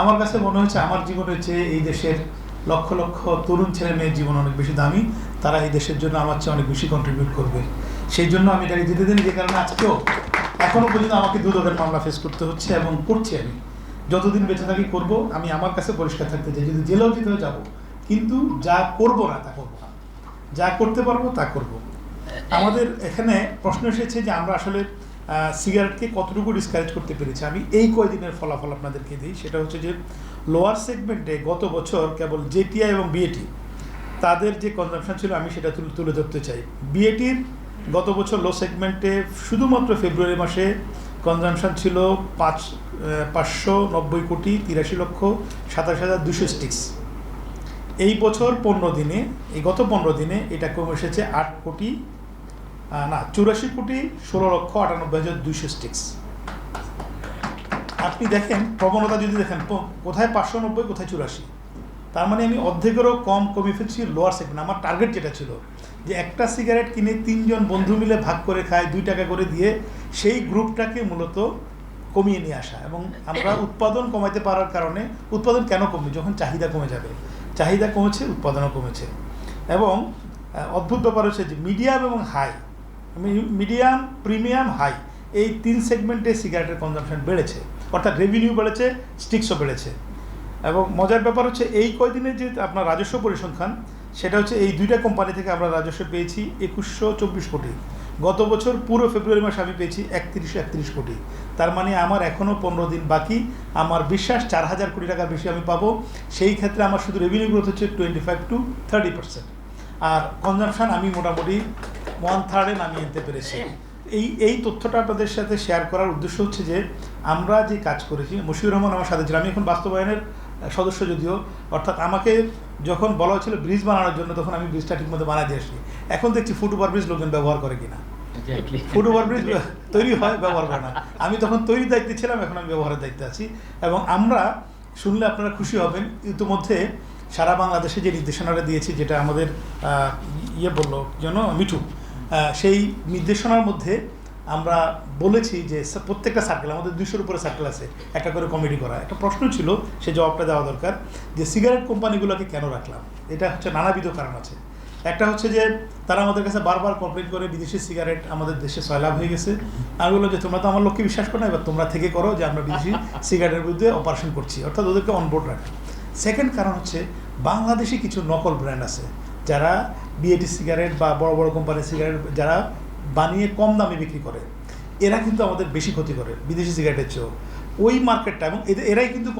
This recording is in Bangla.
আমার কাছে মনে হচ্ছে আমার জীবনের চেয়ে এই দেশের লক্ষ লক্ষ তরুণ ছেলে মেয়ের জীবন অনেক বেশি দামি, তারা এই দেশের জন্য আমার চেয়ে অনেক বেশি কন্ট্রিবিউট করবে। সেই জন্য আমি এটাকে যেতে দিন যে কারণে আজকেও এখনও পর্যন্ত আমাকে দুদকের মামলা ফেস করতে হচ্ছে এবং করছি আমি। যতদিন বেঁচে থাকি করব, আমি আমার কাছে পরিষ্কার থাকতে চাই। যদি জেলেও যেতে হয় যাব, কিন্তু যা করব না, তা করব না। যা করতে পারব, তা করব। আমাদের এখানে প্রশ্ন এসেছে যে আমরা আসলে সিগারেটকে কতটুকু ডিসকারেজ করতে পেরেছি? আমি এই কয়দিনের ফলাফল আপনাদেরকে দিই। সেটা হচ্ছে যে লোয়ার সেগমেন্টে গত বছর কেবল জেটিআই এবং বিএটি তাদের যে কনজামশন ছিল, আমি সেটা তুলে তুলে ধরতে চাই। বিএটির গত বছর লো সেগমেন্টে শুধুমাত্র ফেব্রুয়ারি মাসে কনজামশন ছিল পাঁচ পাঁচশো নব্বই কোটি তিরাশি লক্ষ সাতাশ হাজার দুশো স্টিক্স এই বছর পনেরো দিনে, এই গত পনেরো দিনে এটা কমে এসেছে আট কোটি না, চুরাশি কোটি ষোলো লক্ষ আটানব্বই হাজার দুইশো স্টিক্স আপনি দেখেন, প্রবণতা যদি দেখেন কোথায় পাঁচশো নব্বই, কোথায় চুরাশি? তার মানে আমি অর্ধেকেরও কম কমে ফেলছি লোয়ার সেগমেন্ট আমার টার্গেট যেটা ছিল, যে একটা সিগারেট কিনে তিনজন বন্ধু মিলে ভাগ করে খায় দুই টাকা করে দিয়ে, সেই গ্রুপটাকে মূলত কমিয়ে নিয়ে আসা। এবং আমরা উৎপাদন কমাতে পারার কারণে উৎপাদন কেন কমবে? যখন চাহিদা কমে যাবে। চাহিদা কমেছে, উৎপাদনও কমেছে। এবং অদ্ভুত ব্যাপার হচ্ছে যে মিডিয়াম এবং হাই মিডিয়াম প্রিমিয়াম হাই এই তিন সেগমেন্টে সিগারেটের কনজামশন বেড়েছে। অর্থাৎ রেভিনিউ বেড়েছে স্টিক্সও বেড়েছে। এবং মজার ব্যাপার হচ্ছে, এই কয়দিনে যে আপনার রাজস্ব পরিসংখ্যান, সেটা হচ্ছে এই দুইটা কোম্পানি থেকে আমরা রাজস্ব পেয়েছি একুশশো চব্বিশ কোটি। গত বছর পুরো ফেব্রুয়ারি মাসে আমি পেয়েছি একত্রিশশো একত্রিশ কোটি। তার মানে আমার এখনও পনেরো দিন বাকি, আমার বিশ্বাস চার হাজার কোটি টাকার বেশি আমি পাবো। সেই ক্ষেত্রে আমার শুধু রেভিনিউ গ্রোথ হচ্ছে twenty five to thirty percent R consumption আমি মোটামুটি ওয়ান থার্ডে নামিয়ে আনতে পেরেছি। এই এই তথ্যটা আপনাদের সাথে শেয়ার করার উদ্দেশ্য হচ্ছে যে আমরা যে কাজ করেছি মশিউর রহমান আমার সাথে ছিল আমি এখন বাস্তবায়নের সদস্য যদিও অর্থাৎ আমাকে যখন বলা হয়েছিল ব্রিজ বানানোর জন্য তখন আমি ব্রিজটা ঠিকমতো বানাই দিয়ে আসি এখন দেখছি ফুট ওভার ব্রিজ লোকজন ব্যবহার করে কিনা। ফুট ওভার ব্রিজ তৈরি হয় ব্যবহার করে না। আমি তখন তৈরির দায়িত্বে ছিলাম এখন আমি ব্যবহারের দায়িত্বে আছি। এবং আমরা শুনলে আপনারা খুশি হবেন। ইতিমধ্যে সারা বাংলাদেশে যে নির্দেশনাটা দিয়েছি যেটা আমাদের ইয়ে বলল যেন মিঠু সেই নির্দেশনার মধ্যে আমরা বলেছি যে প্রত্যেকটা সার্কেল আমাদের দুশোর উপরে সার্কেল আছে, একটা করে কমিটি করা। একটা প্রশ্ন ছিল, সে জবাবটা দেওয়া দরকার, যে সিগারেট কোম্পানিগুলোকে কেন রাখলাম? এটা হচ্ছে নানাবিধ কারণ আছে। একটা হচ্ছে যে, তারা আমাদের কাছে বারবার কমপ্লেন করে, বিদেশি সিগারেট আমাদের দেশে সয়লাভ হয়ে গেছে। আমি বললাম যে, তোমরা তো আমার লোককে বিশ্বাস করো না, এবার তোমরা থেকে করো যে, আমরা বিদেশি সিগারেটের বিরুদ্ধে অপারেশন করছি। অর্থাৎ ওদেরকে অনবোর্ড রাখা। সেকেন্ড কারণ হচ্ছে বাংলাদেশে কিছু নকল ব্র্যান্ড আছে। যারা বিএটি সিগারেট বা বড় বড় কোম্পানির সিগারেট যারা বানিয়ে কম দামে বিক্রি করে, এরা কিন্তু আমাদের বেশি ক্ষতি করে, বিদেশি সিগারেটের চেয়েও। ওই মার্কেটটা এবং এদের- এরাই কিন্তু